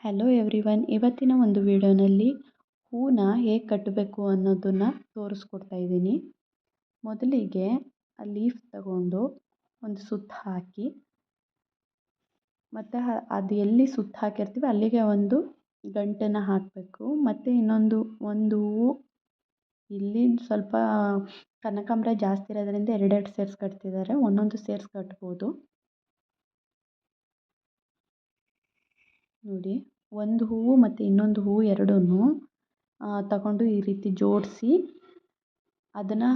Hello everyone ಇವತ್ತಿನ ಒಂದು ವಿಡಿಯೋನಲ್ಲಿ ಹೂನ ಹೇಗೆ ಕಟ್ಟಬೇಕು ಅನ್ನೋದನ್ನು ತೋರಿಸ್ಕೊಡ್ತಾ ಇದ್ದೀನಿ. ಮೊದಲಿಗೆ ಆ ಲೀಫ್ ತಗೊಂಡು ಒಂದು ಸುತ್ತ ಹಾಕಿ, ಮತ್ತು ಅದು ಎಲ್ಲಿ ಸುತ್ತು ಹಾಕಿರ್ತೀವಿ ಅಲ್ಲಿಗೆ ಒಂದು ಗಂಟನ್ನು ಹಾಕಬೇಕು. ಮತ್ತು ಇನ್ನೊಂದು, ಒಂದು ಹೂವು ಇಲ್ಲಿ ಸ್ವಲ್ಪ ಕನಕಾಂಬರ ಜಾಸ್ತಿ ಇರೋದ್ರಿಂದ ಎರಡೆರಡು ಸೇರ್ಸಿ ಕಟ್ತಿದ್ದಾರೆ, ಒಂದೊಂದು ಸೇರ್ಸಿ ಕಟ್ಬೋದು. ನೋಡಿ, ಒಂದು ಹೂವು ಮತ್ತು ಇನ್ನೊಂದು ಹೂವು ಎರಡನ್ನೂ ತಗೊಂಡು ಈ ರೀತಿ ಜೋಡಿಸಿ, ಅದನ್ನು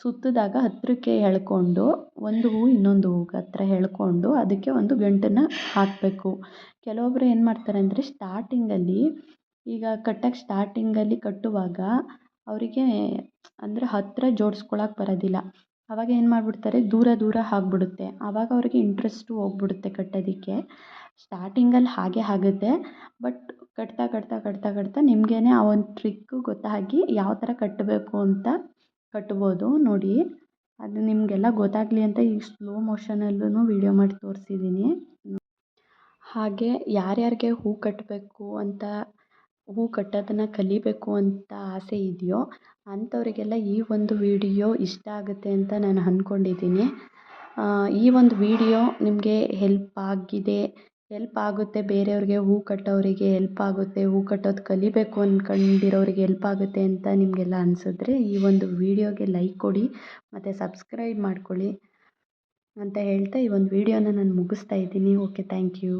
ಸುತ್ತಿದಾಗ ಹತ್ತಿರಕ್ಕೆ ಎಳ್ಕೊಂಡು, ಒಂದು ಹೂವು ಇನ್ನೊಂದು ಹೂವಿಗೆ ಹತ್ತಿರ ಎಳ್ಕೊಂಡು ಅದಕ್ಕೆ ಒಂದು ಗಂಟನ್ನು ಹಾಕಬೇಕು. ಕೆಲವೊಬ್ಬರು ಏನು ಮಾಡ್ತಾರೆ ಅಂದರೆ ಸ್ಟಾರ್ಟಿಂಗಲ್ಲಿ ಈಗ ಕಟ್ಟಕ್ಕೆ ಸ್ಟಾರ್ಟಿಂಗಲ್ಲಿ ಕಟ್ಟುವಾಗ ಅವರಿಗೆ ಅಂದರೆ ಹತ್ತಿರ ಜೋಡ್ಸ್ಕೊಳಕ್ಕೆ ಬರೋದಿಲ್ಲ. ಆವಾಗ ಏನು ಮಾಡಿಬಿಡ್ತಾರೆ? ದೂರ ದೂರ ಆಗ್ಬಿಡುತ್ತೆ. ಆವಾಗ ಅವ್ರಿಗೆ ಇಂಟ್ರೆಸ್ಟು ಹೋಗ್ಬಿಡುತ್ತೆ ಕಟ್ಟೋದಕ್ಕೆ. ಸ್ಟಾರ್ಟಿಂಗಲ್ಲಿ ಹಾಗೆ ಆಗುತ್ತೆ. ಬಟ್ ಕಟ್ತಾ ಕಟ್ತಾ ಕಟ್ತಾ ಕಟ್ತಾ ನಿಮಗೇ ಆ ಒಂದು ಟ್ರಿಕ್ಕು ಗೊತ್ತಾಗಿ ಯಾವ ಥರ ಕಟ್ಟಬೇಕು ಅಂತ ಕಟ್ಬೋದು ನೋಡಿ. ಅದು ನಿಮಗೆಲ್ಲ ಗೊತ್ತಾಗಲಿ ಅಂತ ಈ ಸ್ಲೋ ಮೋಷನಲ್ಲೂ ವೀಡಿಯೋ ಮಾಡಿ ತೋರಿಸಿದ್ದೀನಿ ಹಾಗೆ ಯಾರ್ಯಾರಿಗೆ ಹೂ ಕಟ್ಟಬೇಕು ಅಂತ ಹೂ ಕಟ್ಟೋದನ್ನು ಕಲಿಬೇಕು ಅಂತ ಆಸೆ ಇದೆಯೋ, ಅಂಥವರಿಗೆಲ್ಲ ಈ ಒಂದು ವೀಡಿಯೋ ಇಷ್ಟ ಆಗುತ್ತೆ ಅಂತ ನಾನು ಅಂದ್ಕೊಂಡಿದ್ದೀನಿ ಈ ಒಂದು ವೀಡಿಯೋ ನಿಮಗೆ ಹೆಲ್ಪ್ ಆಗಿದೆ, ಹೆಲ್ಪ್ ಆಗುತ್ತೆ ಬೇರೆಯವ್ರಿಗೆ ಹೂ ಕಟ್ಟೋರಿಗೆ ಹೆಲ್ಪ್ ಆಗುತ್ತೆ, ಹೂ ಕಟ್ಟೋದು ಕಲಿಬೇಕು ಅಂದ್ಕೊಂಡಿರೋರಿಗೆ ಹೆಲ್ಪ್ ಆಗುತ್ತೆ ಅಂತ ನಿಮಗೆಲ್ಲ ಅನಿಸಿದ್ರೆ ಈ ಒಂದು ವೀಡಿಯೋಗೆ ಲೈಕ್ ಕೊಡಿ, ಮತ್ತು ಸಬ್ಸ್ಕ್ರೈಬ್ ಮಾಡ್ಕೊಳ್ಳಿ ಅಂತ ಹೇಳ್ತಾ ಈ ಒಂದು ವೀಡಿಯೋನ ನಾನು ಮುಗಿಸ್ತಾ ಇದ್ದೀನಿ. Okay, thank you.